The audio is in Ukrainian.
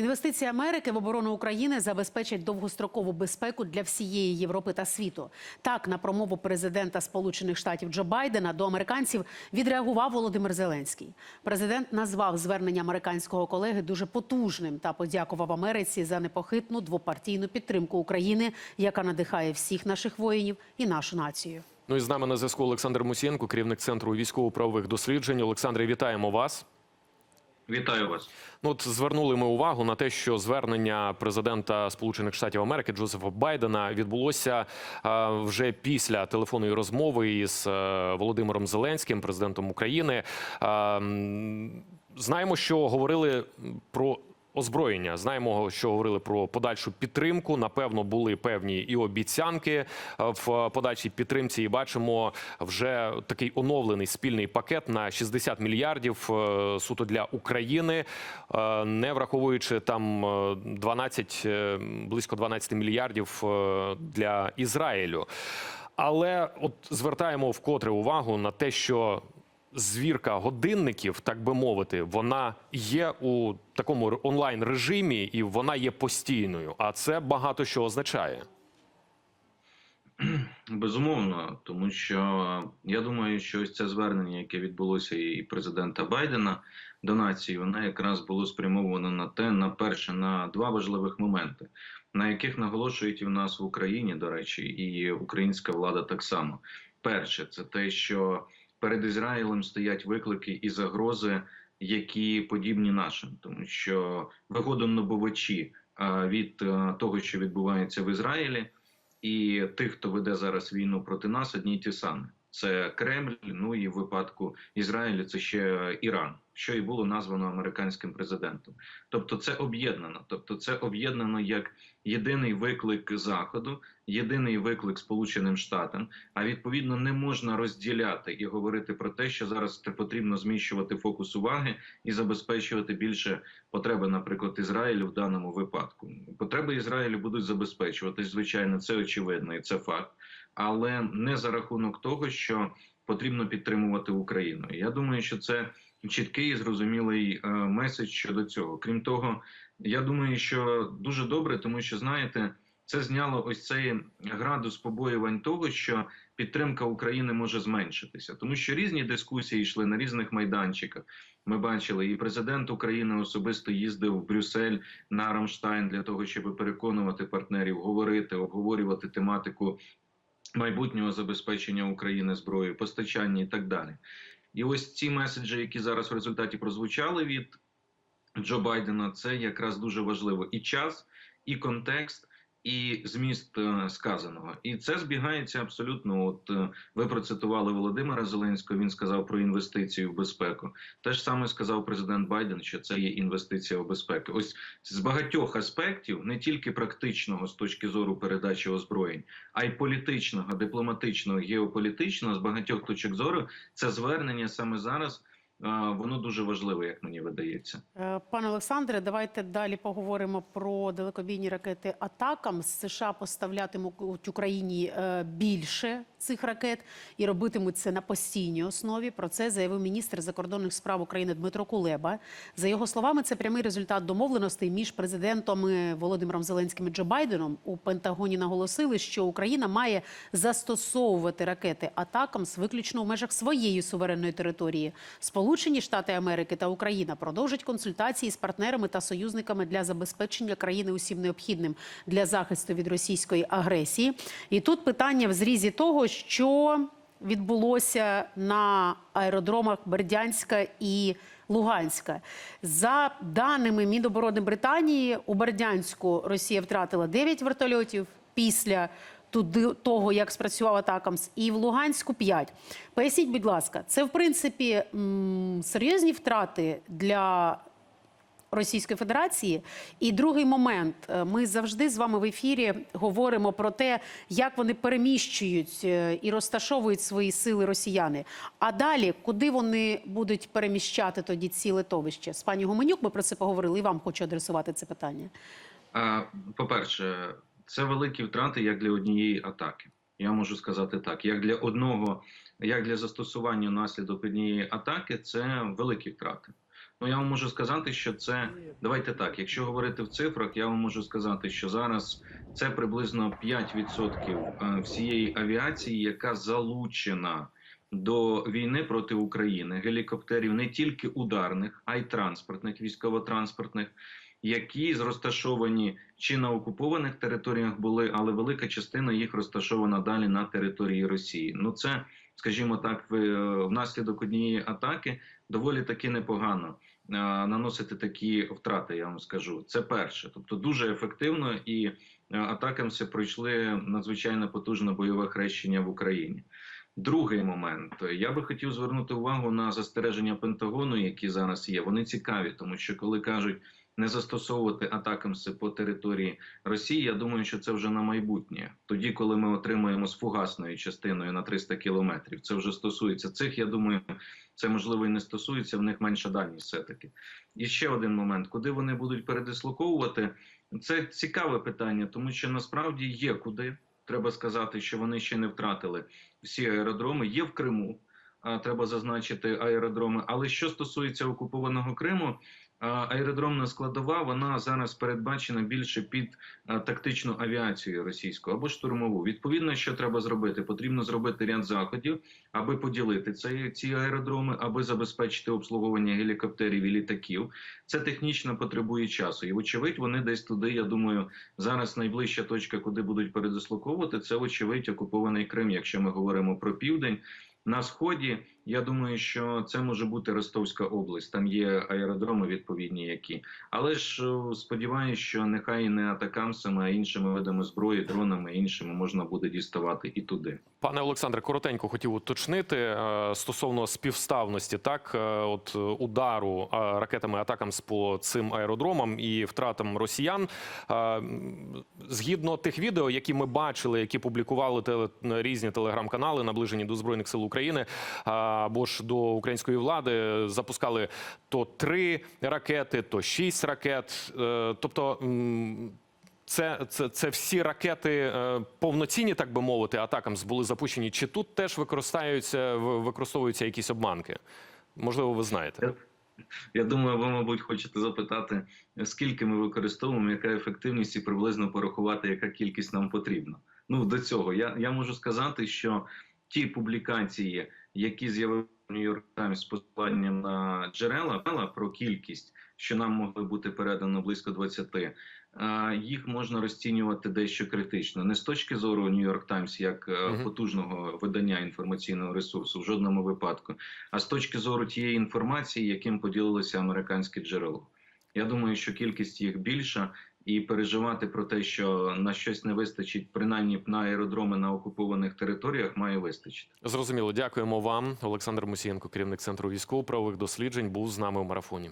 Інвестиції Америки в оборону України забезпечать довгострокову безпеку для всієї Європи та світу. Так, на промову президента Сполучених Штатів Джо Байдена до американців відреагував Володимир Зеленський. Президент назвав звернення американського колеги дуже потужним та подякував Америці за непохитну двопартійну підтримку України, яка надихає всіх наших воїнів і нашу націю. Ну і з нами на зв'язку Олександр Мусієнко, керівник центру військово-правових досліджень. Олександре, вітаємо вас. Вітаю вас. Ну, от звернули ми увагу на те, що звернення президента Сполучених Штатів Америки Джозефа Байдена відбулося е, вже після телефонної розмови із е, Володимиром Зеленським, президентом України. Е, м, знаємо, що говорили про. Озброєння знаємо, що говорили про подальшу підтримку. Напевно, були певні і обіцянки е, в подальшій підтримці. І бачимо вже такий оновлений спільний пакет на 60 мільярдів е, суто для України, е, не враховуючи там е, 12, е, близько 12 мільярдів для Ізраїлю. Але от звертаємо вкотре увагу на те, що звірка годинників, так би мовити, вона є у такому онлайн режимі і вона є постійною. А це багато що означає. Безумовно, тому що я думаю, що ось це звернення, яке відбулося і президента Байдена до нації, воно якраз було спрямовано на те, на перше, на два важливих моменти, на яких наголошують і в нас в Україні, до речі, і українська влада так само. Перше, це те, що перед Ізраїлем стоять виклики і загрози, які подібні нашим, тому що вигодонабувачі набувачі від того, що відбувається в Ізраїлі. І тих, хто веде зараз війну проти нас, одні й ті самі. Це Кремль, ну і в випадку Ізраїлю це ще Іран, що і було названо американським президентом. Тобто, це об'єднано. Тобто, це об'єднано як єдиний виклик Заходу, єдиний виклик Сполученим Штатам. А відповідно не можна розділяти і говорити про те, що зараз потрібно зміщувати фокус уваги і забезпечувати більше потреби, наприклад, Ізраїлю в даному випадку. Потреби Ізраїлю будуть забезпечуватись, звичайно, це очевидно і це факт, але не за рахунок того, що потрібно підтримувати Україну. Я думаю, що це чіткий і зрозумілий е, меседж щодо цього. Крім того, я думаю, що дуже добре, тому що знаєте. Це зняло ось цей градус побоювань того, що підтримка України може зменшитися, тому що різні дискусії йшли на різних майданчиках. Ми бачили, і президент України особисто їздив в Брюссель на Рамштайн для того, щоб переконувати партнерів, говорити, обговорювати тематику майбутнього забезпечення України зброєю, постачання і так далі. І ось ці меседжі, які зараз в результаті прозвучали від Джо Байдена, це якраз дуже важливо і час, і контекст. І зміст е, сказаного, і це збігається абсолютно. От е, ви процитували Володимира Зеленського. Він сказав про інвестицію в безпеку. Те ж саме сказав президент Байден, що це є інвестиція в безпеку. Ось з багатьох аспектів, не тільки практичного з точки зору передачі озброєнь, а й політичного, дипломатичного, геополітичного з багатьох точок зору. Це звернення саме зараз. Е, Воно дуже важливе, як мені видається. Е, Пане Олександре, давайте далі поговоримо про далекобійні ракети Атакам. США поставлятимуть Україні е, більше цих ракет і робитимуть це на постійній основі. Про це заявив міністр закордонних справ України Дмитро Кулеба. За його словами, це прямий результат домовленостей між президентом Володимиром Зеленським і Джо Байденом. У Пентагоні наголосили, що Україна має застосовувати ракети Атакамс виключно в межах своєї суверенної території. Сполучені Штати Америки та Україна продовжать консультації з партнерами та союзниками для забезпечення країни усім необхідним для захисту від російської агресії. І тут питання в зрізі того, що відбулося на аеродромах Бердянська і Луганська. За даними Міноборони Британії, у Бердянську Росія втратила 9 вертольотів після туди того, як спрацював Атакамс, і в Луганську 5. Поясніть, будь ласка, це в принципі серйозні втрати для Російської Федерації. І другий момент. Е, Ми завжди з вами в ефірі говоримо про те, як вони переміщують е, і розташовують свої сили росіяни. А далі, куди вони будуть переміщати тоді ці литовища? З пані Гуменюк ми про це поговорили, і вам хочу адресувати це питання. По-перше, це великі втрати як для однієї атаки. Я можу сказати так: як для одного, як для застосування наслідок однієї атаки, це великі втрати. Ну я вам можу сказати, що це давайте так. Якщо говорити в цифрах, я вам можу сказати, що зараз це приблизно 5% е, всієї авіації, яка залучена до війни проти України, гелікоптерів не тільки ударних, а й транспортних, військово-транспортних, які розташовані чи на окупованих територіях були, але велика частина їх розташована далі на території Росії. Ну це, скажімо так, е, внаслідок однієї атаки доволі таки непогано е, наносити такі втрати. Я вам скажу. Це перше, тобто дуже ефективно і е, атакамси пройшли надзвичайно потужне бойове хрещення в Україні. Другий момент я би хотів звернути увагу на застереження Пентагону, які зараз є. Вони цікаві, тому що коли кажуть не застосовувати атакамси по території Росії, я думаю, що це вже на майбутнє. Тоді, коли ми отримаємо з фугасною частиною на 300 кілометрів, це вже стосується цих. Я думаю, це можливо і не стосується. В них менша дальність все таки. І ще один момент: куди вони будуть передислоковувати, це цікаве питання, тому що насправді є куди. Треба сказати, що вони ще не втратили всі аеродроми. Є в Криму. Треба зазначити аеродроми. Але що стосується окупованого Криму, аеродромна складова вона зараз передбачена більше під тактичну авіацію російську або штурмову. Відповідно, що треба зробити? Потрібно зробити ряд заходів, аби поділити ці, ці аеродроми, аби забезпечити обслуговування гелікоптерів і літаків. Це технічно потребує часу, і вочевидь, вони десь туди. Я думаю, зараз найближча точка, куди будуть передислоковувати, це вочевидь окупований Крим. Якщо ми говоримо про південь. На сході я думаю, що це може бути Ростовська область. Там є аеродроми відповідні, які але ж сподіваюся, що нехай не атакамсами, а іншими видами зброї, дронами іншими можна буде діставати і туди. Пане Олександре, коротенько хотів уточнити е, стосовно співставності, так е, от удару е, ракетами атакам по цим аеродромам і втратам росіян. Згідно тих відео, які ми бачили, які публікували різні телеграм-канали, наближені до збройних сил України або ж до української влади, запускали то три ракети, то шість ракет. Е, Тобто. це, це, це всі ракети е, повноцінні, так би мовити, атакам були запущені. Чи тут теж використовуються, в- використовуються якісь обманки? Можливо, ви знаєте. Я думаю, ви, мабуть, хочете запитати, скільки ми використовуємо, яка ефективність і приблизно порахувати, яка кількість нам потрібна. Ну до цього я, я можу сказати, що ті публікації, які з'явилися в Нью-Йорк Таймс з посиланням на джерела про кількість, що нам могли бути передано близько 20, е, їх можна розцінювати дещо критично. Не з точки зору Нью-Йорк Таймс як е, потужного видання інформаційного ресурсу в жодному випадку, а з точки зору тієї інформації, яким поділилося американське джерело. Я думаю, що кількість їх більша, і переживати про те, що на щось не вистачить, принаймні на аеродроми на окупованих територіях, має вистачити. Зрозуміло. Дякуємо вам. Олександр Мусієнко, керівник центру військово-правових досліджень, був з нами у марафоні.